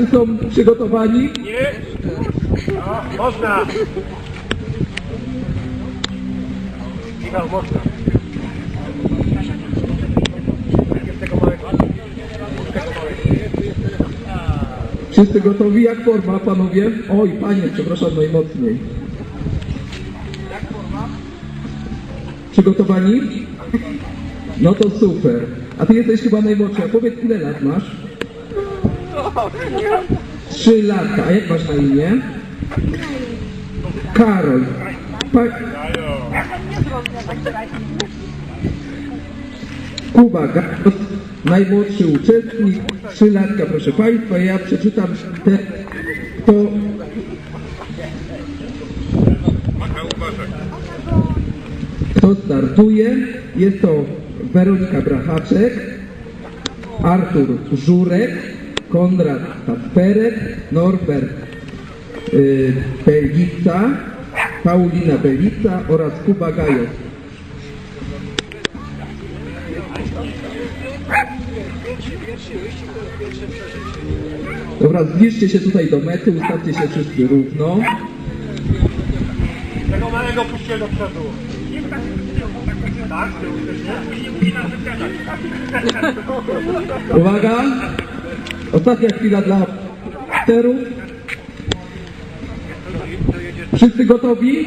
Wszyscy są przygotowani? Nie? No, można. Michał, można. Wszyscy gotowi? Jak forma, panowie? Oj, panie, przepraszam najmocniej. Przygotowani? No to super. A ty jesteś chyba najmłodsza. Powiedz, ile lat masz? Trzy lata. Jak masz na imię? Karol. Pa... Kuba najmłodszy uczestnik, trzy latka proszę Państwa, ja przeczytam te, to kto startuje, jest to Weronika Brachaczek, Artur Żurek, Konrad Kasperek, Norbert y, Belica, Paulina Belica oraz Kuba Gajos. Dobra, zbliżcie się tutaj do mety, ustawcie się wszyscy równo. Tego małego puśćcie do przodu. Tak? Uwaga! Ostatnia chwila dla sterów. Wszyscy gotowi?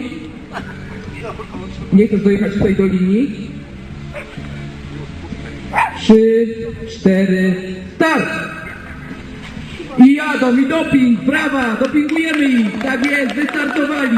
Nie chcesz dojechać tutaj do linii? Trzy, cztery, start! I jadą, i doping, brawa, dopingujemy ich, tak jest, wystartowali.